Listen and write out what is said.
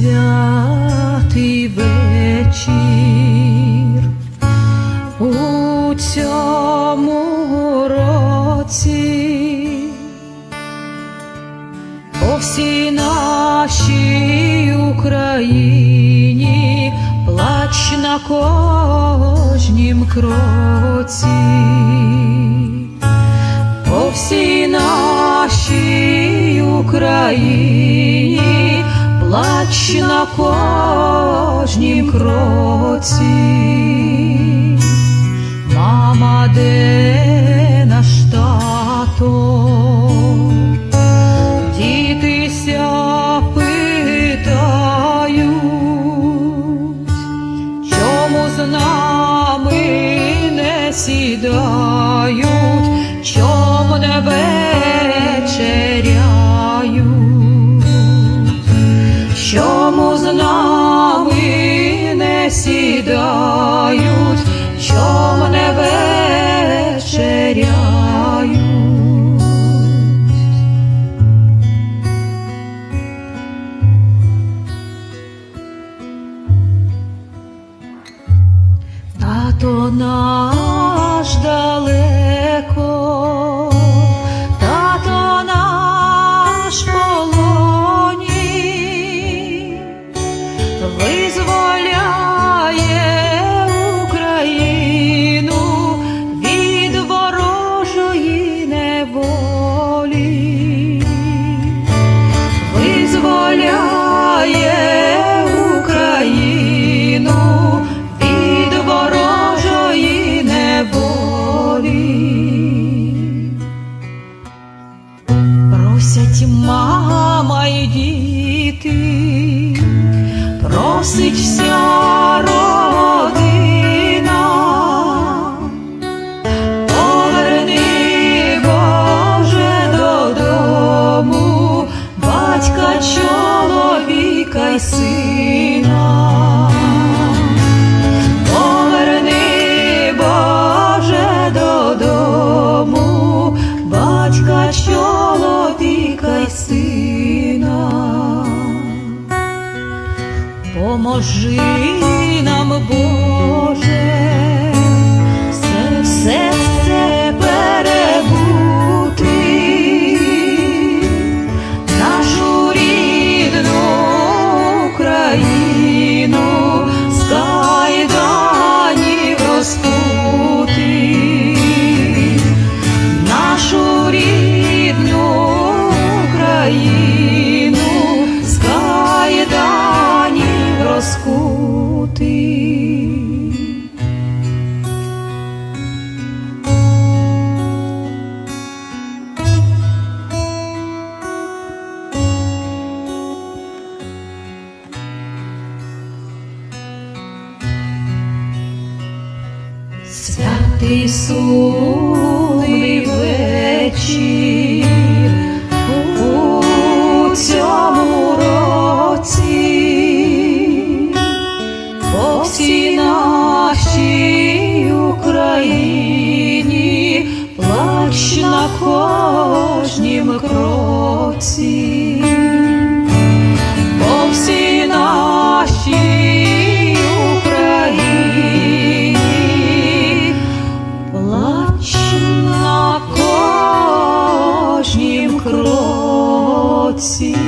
святий вечір. У цьому році по всій нашій Україні плач на кожнім кроці, по всій нашій Україні плач на кожнім кроці. Мама, де наш тато? Дітися питають, чому з нами не сідають, Тато наш вся родина. Поверни, Боже, додому, батька, чоловіка й сина. Поможи нам, Боже, Святий сумний вечір. У цьому pode se